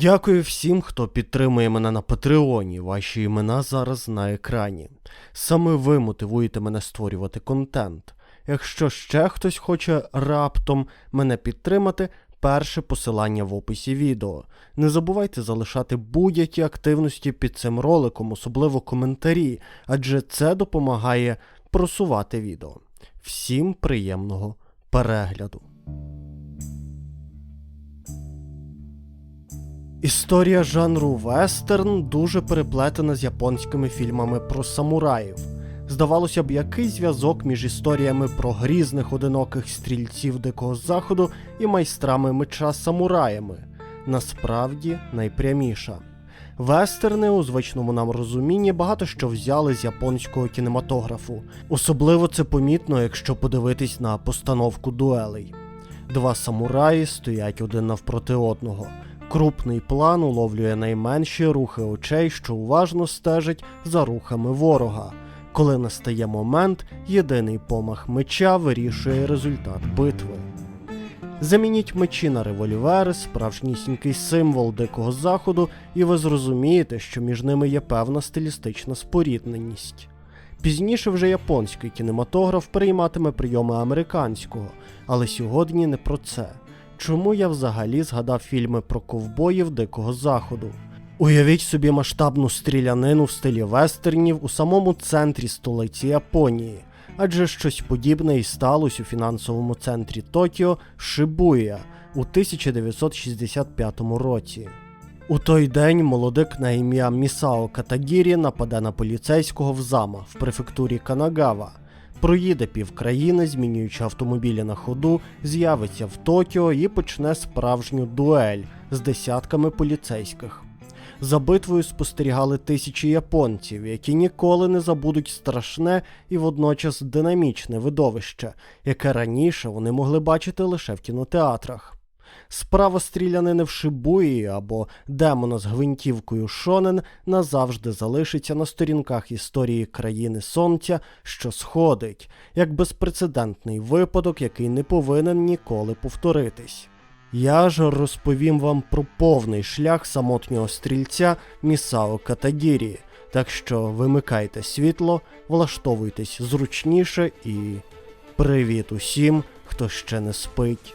Дякую всім, хто підтримує мене на Патреоні. Ваші імена зараз на екрані. Саме ви мотивуєте мене створювати контент. Якщо ще хтось хоче раптом мене підтримати, перше посилання в описі відео. Не забувайте залишати будь-які активності під цим роликом, особливо коментарі, адже це допомагає просувати відео. Всім приємного перегляду. Історія жанру вестерн дуже переплетена з японськими фільмами про самураїв. Здавалося б, який зв'язок між історіями про грізних одиноких стрільців Дикого Заходу і майстрами меча самураями. Насправді найпряміша. Вестерни у звичному нам розумінні багато що взяли з японського кінематографу. Особливо це помітно, якщо подивитись на постановку дуелей. Два самураї стоять один навпроти одного. Крупний план уловлює найменші рухи очей, що уважно стежать за рухами ворога. Коли настає момент, єдиний помах меча вирішує результат битви. Замініть мечі на револьвери, справжнісінький символ Дикого Заходу, і ви зрозумієте, що між ними є певна стилістична спорідненість. Пізніше вже японський кінематограф прийматиме прийоми американського, але сьогодні не про це. Чому я взагалі згадав фільми про ковбоїв Дикого Заходу? Уявіть собі масштабну стрілянину в стилі вестернів у самому центрі столиці Японії, адже щось подібне і сталося у фінансовому центрі Токіо Шибуя у 1965 році. У той день молодик на ім'я Місао Катагірі нападе на поліцейського в зама в префектурі Канагава. Проїде півкраїни, змінюючи автомобілі на ходу, з'явиться в Токіо і почне справжню дуель з десятками поліцейських. За битвою спостерігали тисячі японців, які ніколи не забудуть страшне і водночас динамічне видовище, яке раніше вони могли бачити лише в кінотеатрах. Справа стрілянини в Шибуї або демона з гвинтівкою Шонен назавжди залишиться на сторінках історії країни сонця, що сходить, як безпрецедентний випадок, який не повинен ніколи повторитись. Я ж розповім вам про повний шлях самотнього стрільця Місао Катагірі, так що вимикайте світло, влаштовуйтесь зручніше і привіт усім, хто ще не спить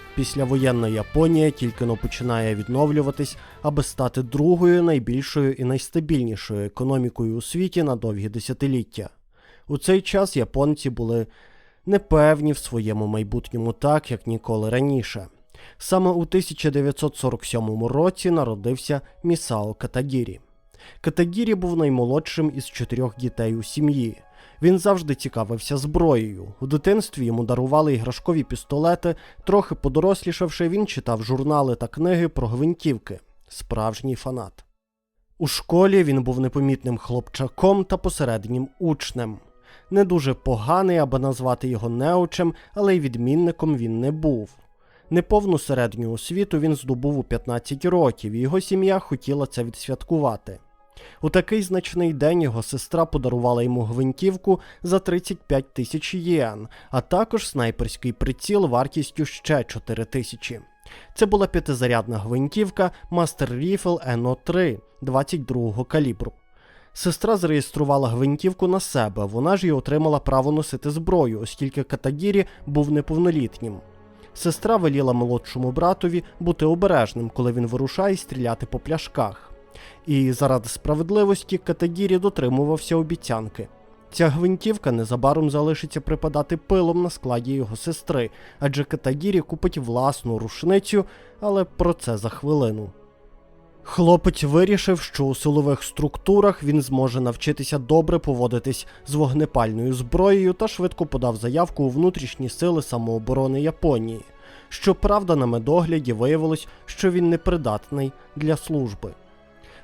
Післявоєнна Японія тільки но починає відновлюватись, аби стати другою найбільшою і найстабільнішою економікою у світі на довгі десятиліття. У цей час японці були непевні в своєму майбутньому так, як ніколи раніше. Саме у 1947 році народився Місао Катагірі. Катагірі був наймолодшим із чотирьох дітей у сім'ї. Він завжди цікавився зброєю. У дитинстві йому дарували іграшкові пістолети, трохи подорослішавши, він читав журнали та книги про гвинтівки. Справжній фанат. У школі він був непомітним хлопчаком та посереднім учнем. Не дуже поганий, аби назвати його неучем, але й відмінником він не був. Неповну середню освіту він здобув у 15 років, і його сім'я хотіла це відсвяткувати. У такий значний день його сестра подарувала йому гвинтівку за 35 тисяч єн, а також снайперський приціл вартістю ще 4 тисячі. Це була п'ятизарядна гвинтівка Master Rifle NO3 22-го калібру. Сестра зареєструвала гвинтівку на себе, вона ж і отримала право носити зброю, оскільки Катагірі був неповнолітнім. Сестра веліла молодшому братові бути обережним, коли він вирушає стріляти по пляшках. І заради справедливості Катагірі дотримувався обіцянки. Ця гвинтівка незабаром залишиться припадати пилом на складі його сестри, адже Катагірі купить власну рушницю, але про це за хвилину. Хлопець вирішив, що у силових структурах він зможе навчитися добре поводитись з вогнепальною зброєю та швидко подав заявку у внутрішні сили самооборони Японії. Щоправда, на медогляді виявилось, що він непридатний для служби.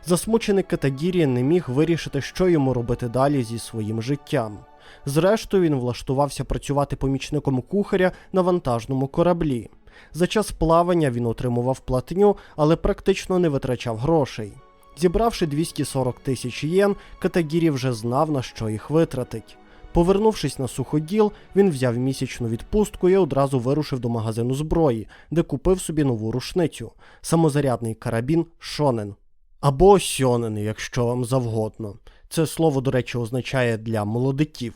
Засмучений Катагірі не міг вирішити, що йому робити далі зі своїм життям. Зрештою, він влаштувався працювати помічником кухаря на вантажному кораблі. За час плавання він отримував платню, але практично не витрачав грошей. Зібравши 240 тисяч єн, Катагірі вже знав, на що їх витратить. Повернувшись на суходіл, він взяв місячну відпустку і одразу вирушив до магазину зброї, де купив собі нову рушницю самозарядний карабін Шонен. Або сьонен, якщо вам завгодно. Це слово, до речі, означає для молодиків.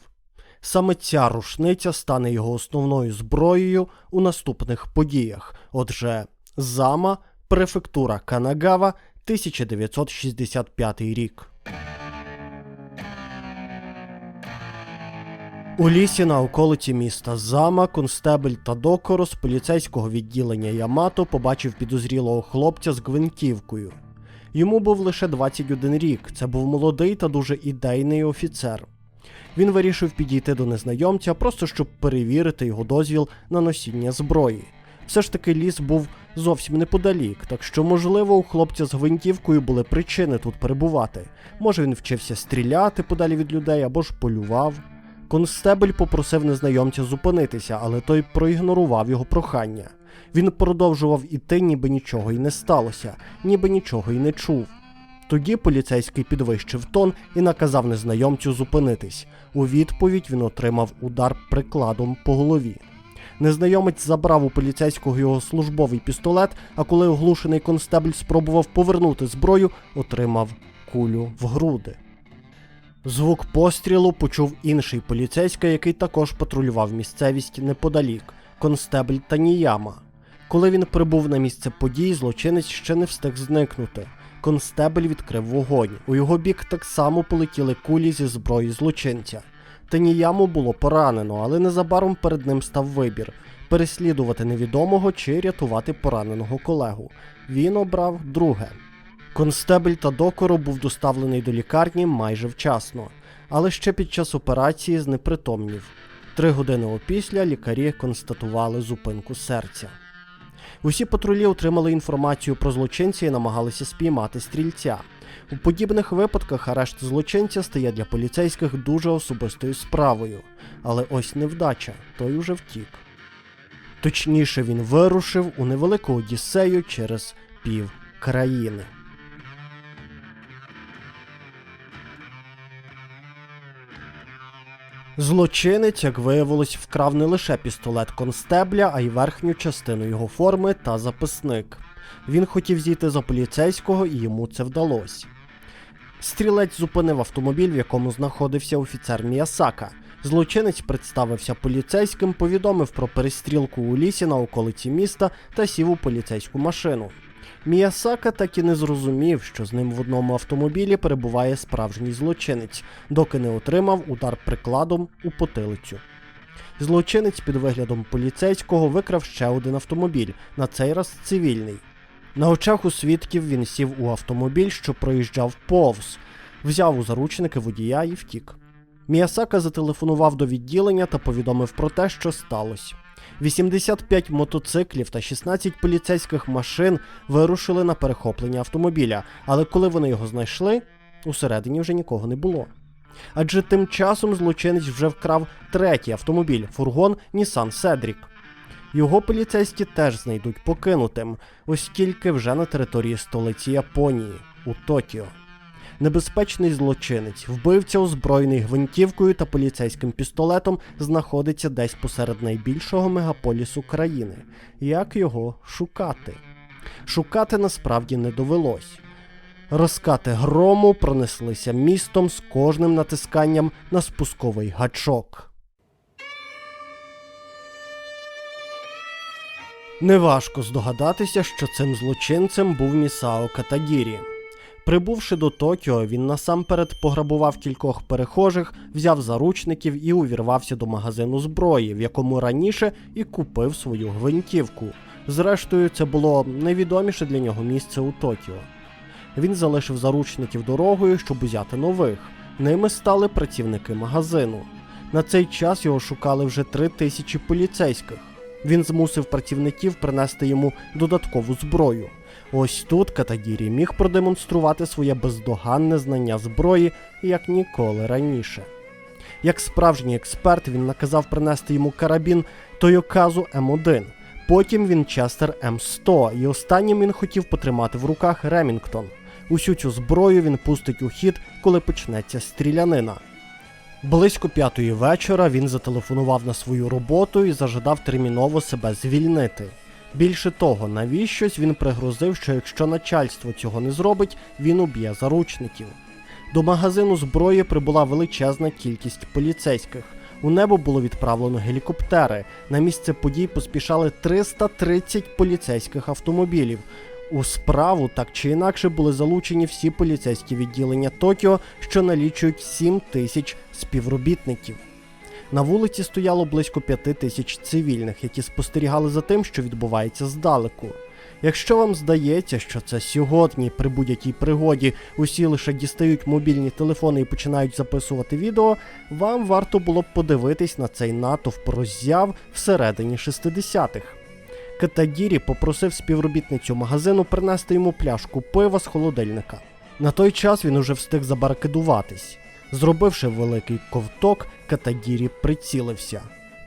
Саме ця рушниця стане його основною зброєю у наступних подіях. Отже, Зама, префектура Канагава, 1965 рік. У лісі на околиці міста Зама констебель Тадокоро з поліцейського відділення Ямато побачив підозрілого хлопця з гвинтівкою. Йому був лише 21 рік. Це був молодий та дуже ідейний офіцер. Він вирішив підійти до незнайомця, просто щоб перевірити його дозвіл на носіння зброї. Все ж таки ліс був зовсім неподалік, так що, можливо, у хлопця з гвинтівкою були причини тут перебувати. Може, він вчився стріляти подалі від людей або ж полював. Констебель попросив незнайомця зупинитися, але той проігнорував його прохання. Він продовжував іти, ніби нічого й не сталося, ніби нічого й не чув. Тоді поліцейський підвищив тон і наказав незнайомцю зупинитись. У відповідь він отримав удар прикладом по голові. Незнайомець забрав у поліцейського його службовий пістолет, а коли оглушений констебль спробував повернути зброю, отримав кулю в груди. Звук пострілу почув інший поліцейський, який також патрулював місцевість неподалік констебль Таніяма. Коли він прибув на місце подій, злочинець ще не встиг зникнути. Констебель відкрив вогонь. У його бік так само полетіли кулі зі зброї злочинця. Таніяму було поранено, але незабаром перед ним став вибір переслідувати невідомого чи рятувати пораненого колегу. Він обрав друге. Констебель Тадокоро був доставлений до лікарні майже вчасно, але ще під час операції знепритомнів. Три години опісля лікарі констатували зупинку серця. Усі патрулі отримали інформацію про злочинця і намагалися спіймати стрільця. У подібних випадках арешт злочинця стає для поліцейських дуже особистою справою. Але ось невдача, той уже втік. Точніше, він вирушив у невелику одіссею через пів країни. Злочинець, як виявилось, вкрав не лише пістолет констебля, а й верхню частину його форми та записник. Він хотів зійти за поліцейського, і йому це вдалося. Стрілець зупинив автомобіль, в якому знаходився офіцер Міясака. Злочинець представився поліцейським, повідомив про перестрілку у лісі на околиці міста та сів у поліцейську машину. Міясака так і не зрозумів, що з ним в одному автомобілі перебуває справжній злочинець, доки не отримав удар прикладом у потилицю. Злочинець під виглядом поліцейського викрав ще один автомобіль, на цей раз цивільний. На очах у свідків він сів у автомобіль, що проїжджав повз, взяв у заручники водія і втік. Міясака зателефонував до відділення та повідомив про те, що сталося. 85 мотоциклів та 16 поліцейських машин вирушили на перехоплення автомобіля, але коли вони його знайшли, усередині вже нікого не було. Адже тим часом злочинець вже вкрав третій автомобіль фургон Nissan Cedric. Його поліцейські теж знайдуть покинутим, оскільки вже на території столиці Японії у Токіо. Небезпечний злочинець, вбивця, озброєний гвинтівкою та поліцейським пістолетом, знаходиться десь посеред найбільшого мегаполісу країни. Як його шукати? Шукати насправді не довелось. Розкати грому пронеслися містом з кожним натисканням на спусковий гачок. Неважко здогадатися, що цим злочинцем був Місао Катагірі. Прибувши до Токіо, він насамперед пограбував кількох перехожих, взяв заручників і увірвався до магазину зброї, в якому раніше і купив свою гвинтівку. Зрештою, це було найвідоміше для нього місце у Токіо. Він залишив заручників дорогою, щоб узяти нових. Ними стали працівники магазину. На цей час його шукали вже три тисячі поліцейських. Він змусив працівників принести йому додаткову зброю. Ось тут Катагірі міг продемонструвати своє бездоганне знання зброї як ніколи раніше. Як справжній експерт, він наказав принести йому карабін Тойоказу М1. Потім Вінчестер М100, і останнім він хотів потримати в руках Ремінгтон. Усю цю зброю він пустить у хід, коли почнеться стрілянина. Близько п'ятої вечора він зателефонував на свою роботу і зажадав терміново себе звільнити. Більше того, навіщось він пригрозив, що якщо начальство цього не зробить, він уб'є заручників. До магазину зброї прибула величезна кількість поліцейських. У небо було відправлено гелікоптери. На місце подій поспішали 330 поліцейських автомобілів. У справу так чи інакше були залучені всі поліцейські відділення Токіо, що налічують 7 тисяч співробітників. На вулиці стояло близько п'яти тисяч цивільних, які спостерігали за тим, що відбувається здалеку. Якщо вам здається, що це сьогодні при будь-якій пригоді усі лише дістають мобільні телефони і починають записувати відео, вам варто було б подивитись на цей натовп роззяв всередині 60-х. Катагірі попросив співробітницю магазину принести йому пляшку пива з холодильника. На той час він уже встиг забарикадуватись. Зробивши великий ковток, Катагірі прицілився.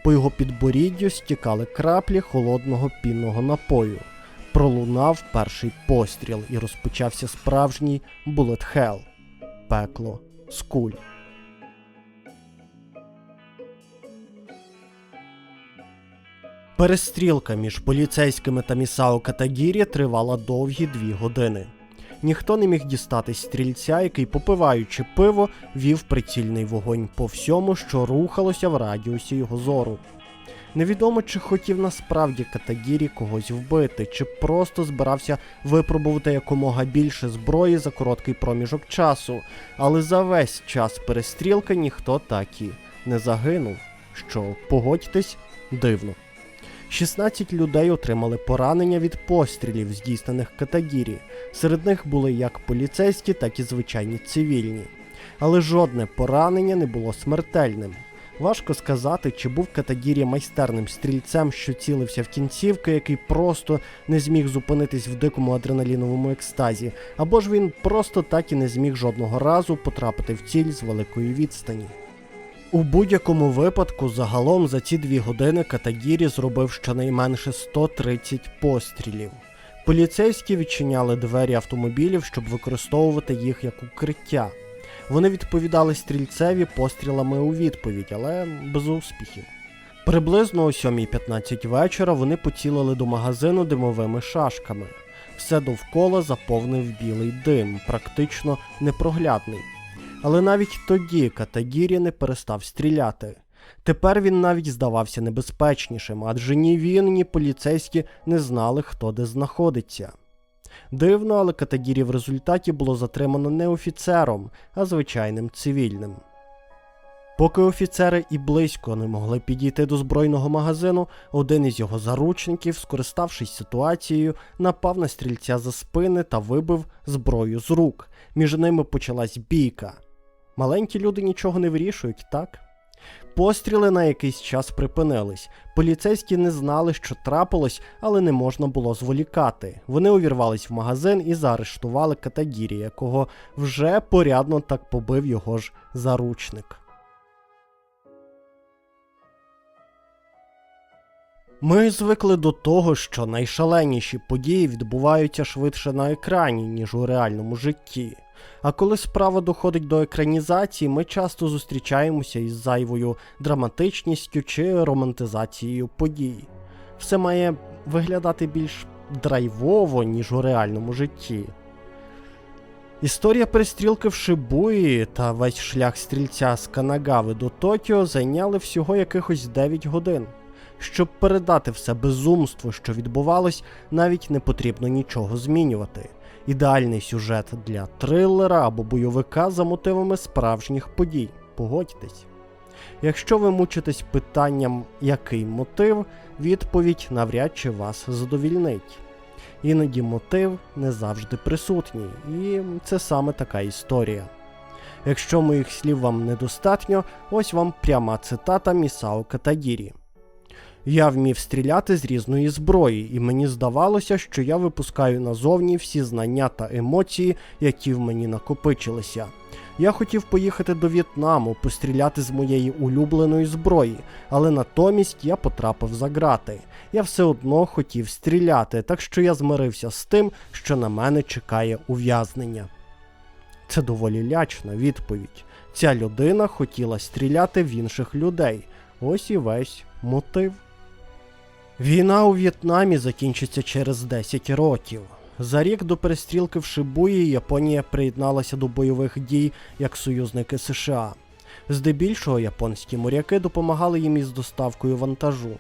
По його підборіддю стікали краплі холодного пінного напою. Пролунав перший постріл і розпочався справжній булет хел пекло з куль. Перестрілка між поліцейськими та Місао Катагірі тривала довгі дві години. Ніхто не міг дістатись стрільця, який, попиваючи пиво, вів прицільний вогонь по всьому, що рухалося в радіусі його зору. Невідомо, чи хотів насправді Катагірі когось вбити, чи просто збирався випробувати якомога більше зброї за короткий проміжок часу, але за весь час перестрілки ніхто так і не загинув. Що, погодьтесь, дивно. 16 людей отримали поранення від пострілів, здійснених Катагірі. Серед них були як поліцейські, так і звичайні цивільні. Але жодне поранення не було смертельним. Важко сказати, чи був Катагірі майстерним стрільцем, що цілився в кінцівки, який просто не зміг зупинитись в дикому адреналіновому екстазі, або ж він просто так і не зміг жодного разу потрапити в ціль з великої відстані. У будь-якому випадку, загалом за ці дві години Катагірі зробив щонайменше 130 пострілів. Поліцейські відчиняли двері автомобілів, щоб використовувати їх як укриття. Вони відповідали стрільцеві пострілами у відповідь, але без успіхів. Приблизно о 7.15 вечора вони поцілили до магазину димовими шашками. Все довкола заповнив білий дим, практично непроглядний. Але навіть тоді Катагірі не перестав стріляти. Тепер він навіть здавався небезпечнішим, адже ні він, ні поліцейські не знали, хто де знаходиться. Дивно, але Катагірі в результаті було затримано не офіцером, а звичайним цивільним. Поки офіцери і близько не могли підійти до збройного магазину, один із його заручників, скориставшись ситуацією, напав на стрільця за спини та вибив зброю з рук. Між ними почалась бійка. Маленькі люди нічого не вирішують, так? Постріли на якийсь час припинились. Поліцейські не знали, що трапилось, але не можна було зволікати. Вони увірвались в магазин і заарештували Катагірі, якого вже порядно так побив його ж заручник. Ми звикли до того, що найшаленіші події відбуваються швидше на екрані, ніж у реальному житті. А коли справа доходить до екранізації, ми часто зустрічаємося із зайвою драматичністю чи романтизацією подій. Все має виглядати більш драйвово, ніж у реальному житті. Історія перестрілки в Шибуї та весь шлях стрільця з Канагави до Токіо зайняли всього якихось 9 годин. Щоб передати все безумство, що відбувалось, навіть не потрібно нічого змінювати. Ідеальний сюжет для трилера або бойовика за мотивами справжніх подій. Погодьтесь. Якщо ви мучитесь питанням, який мотив, відповідь навряд чи вас задовільнить. Іноді мотив не завжди присутній, і це саме така історія. Якщо моїх слів вам недостатньо, ось вам пряма цитата Місао Катагірі. Я вмів стріляти з різної зброї, і мені здавалося, що я випускаю назовні всі знання та емоції, які в мені накопичилися. Я хотів поїхати до В'єтнаму, постріляти з моєї улюбленої зброї, але натомість я потрапив за грати. Я все одно хотів стріляти, так що я змирився з тим, що на мене чекає ув'язнення. Це доволі лячна відповідь. Ця людина хотіла стріляти в інших людей. Ось і весь мотив. Війна у В'єтнамі закінчиться через 10 років. За рік до перестрілки в Шибуї Японія приєдналася до бойових дій як союзники США. Здебільшого японські моряки допомагали їм із доставкою вантажу.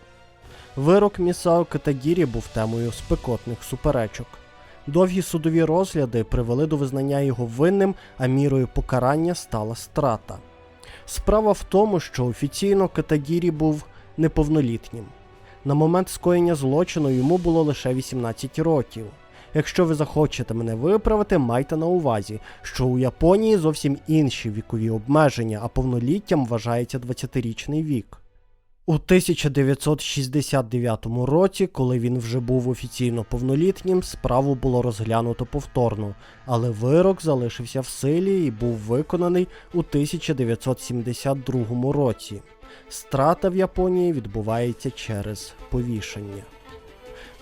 Вирок Місао Катагірі був темою спекотних суперечок. Довгі судові розгляди привели до визнання його винним, а мірою покарання стала страта. Справа в тому, що офіційно Катагірі був неповнолітнім. На момент скоєння злочину йому було лише 18 років. Якщо ви захочете мене виправити, майте на увазі, що у Японії зовсім інші вікові обмеження, а повноліттям вважається 20-річний вік. У 1969 році, коли він вже був офіційно повнолітнім, справу було розглянуто повторно, але вирок залишився в силі і був виконаний у 1972 році. Страта в Японії відбувається через повішення.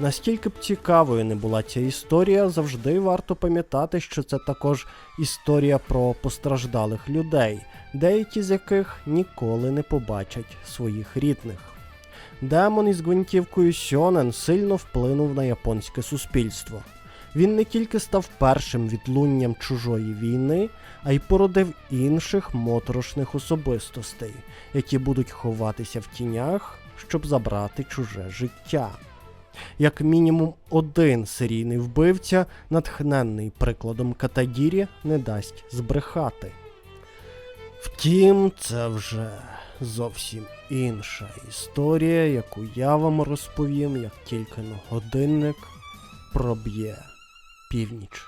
Наскільки б цікавою не була ця історія, завжди варто пам'ятати, що це також історія про постраждалих людей, деякі з яких ніколи не побачать своїх рідних. Демон із гвинтівкою Сьонен сильно вплинув на японське суспільство. Він не тільки став першим відлунням чужої війни, а й породив інших моторошних особистостей, які будуть ховатися в тінях, щоб забрати чуже життя. Як мінімум один серійний вбивця, натхненний прикладом Катагірі, не дасть збрехати. Втім, це вже зовсім інша історія, яку я вам розповім, як тільки на годинник проб'є північ.